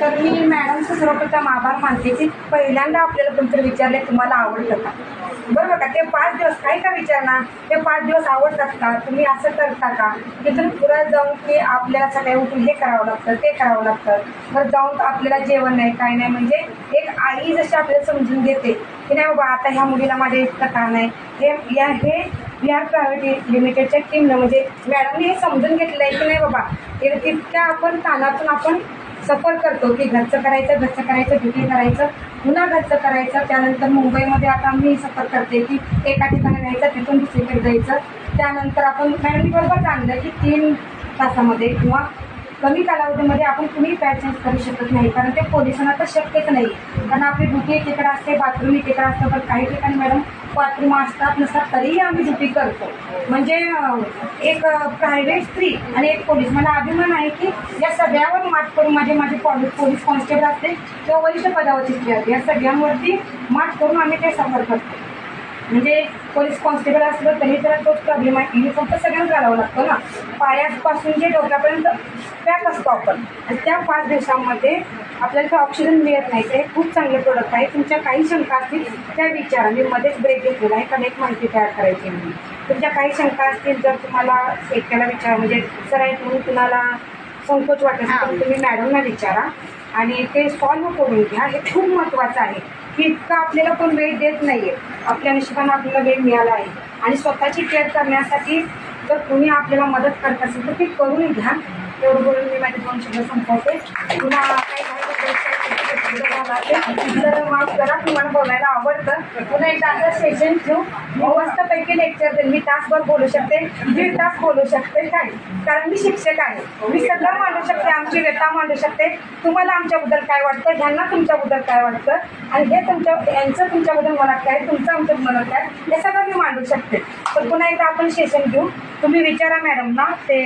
तर मी मॅडमचं सर्वप्रथम आभार मानते की पहिल्यांदा आपल्याला कोणतरी विचारले तुम्हाला आवडतं का? बरोबर का ते पाच दिवस काही का विचारणार ते पाच दिवस आवडतात का? तुम्ही असं करता का? तिथून पुरा जाऊन की आपल्याला सगळ्या उठून हे करावं लागतं ते करावं लागतं. बरं जाऊन आपल्याला जेवण नाही काय नाही. म्हणजे एक आई जशी आपल्याला समजून घेते की नाही बाबा आता ह्या मुलीला माझ्या इतकं का नाही हे या हे या प्रायव्हेट लिमिटेडच्या टीमनं म्हणजे मॅडमने हे समजून घेतलं आहे की नाही बाबा इतक्या आपण कानातून आपण सफर करतो की घरचं करायचं घरचं करायचं ड्युटी करायचं पुन्हा घरचं करायचं. त्यानंतर मुंबईमध्ये आता मी सफर करते की एका ठिकाणी जायचं तिथून दुसरीकडे जायचं. त्यानंतर आपण फॅमिलीबरोबर चांगलं की तीन तासामध्ये किंवा कमी कालावधीमध्ये आपण कुणी पॅड चेंज करू शकत नाही कारण ते पोलिसांना तर शक्यच नाही. कारण आपली ड्युटी एकीकडे असते बाथरूम एकीकडे असतं पण काही ठिकाणी मॅडम बाथरूम असतात नसतात तरीही आम्ही ड्युटी करतो. म्हणजे एक प्रायव्हेट स्त्री आणि एक पोलीस मला अभिमान आहे की या सगळ्यावर मात करून माझे माझे पोलीस कॉन्स्टेबल असते किंवा वरिष्ठ पदावरची स्त्री असते या सगळ्यांवरती मात करून आम्ही ते सफर करतो. म्हणजे पोलीस कॉन्स्टेबल असलं तरी तर तोच प्रॉब्लेम आहे. युनिफॉर्म तर सगळ्यांना घालावं लागतो ना. पायापासून जे डोक्यापर्यंत पॅक असतो आपण आणि त्या पाच दिवसामध्ये आपल्याला ते ऑक्सिजन मिळत नाही. ते खूप चांगले प्रोडक्ट आहे. तुमच्या काही शंका असतील त्या विचारा. मी मध्येच ब्रेक घेतलेला आहे. कारण एक माहिती तयार करायची आहे. तुमच्या काही शंका असतील जर तुम्हाला एकट्याला विचार. म्हणजे सर आहे म्हणून तुम्हाला संकोच वाटत तर तुम्ही मॅडमला विचारा. आणि ते सॉल्व्ह करून घ्या. हे खूप महत्त्वाचं आहे की इतकं आपल्याला कोण वेळ देत नाहीये. आपल्या नशिबानं आपल्याला वेळ मिळाला आहे. आणि स्वतःची केअर करण्यासाठी जर तुम्ही आपल्याला मदत करत असेल तर ती करून घ्या. तेवढं बोलून मी माझे दोन शब्द संपवते. पुन्हा काही तर माफ करा तुम्हाला बोलायला आवडतं पुन्हा एकदा असं सेशन घेऊ मी मस्तपैकी लेक्चर देईन मी तासभर बोलू शकते दीड तास बोलू शकते काय कारण मी शिक्षक आहे मी सगळं मांडू शकते आमची व्यथा मांडू शकते तुम्हाला आमच्याबद्दल काय वाटतं ह्यांना तुमच्याबद्दल काय वाटतं आणि हे तुमच्या यांचं तुमच्याबद्दल मनात काय तुमचं आमच्या मनात काय हे सगळं मी मांडू शकते तर पुन्हा एकदा आपण सेशन घेऊ. तुम्ही विचारा मॅडमना ते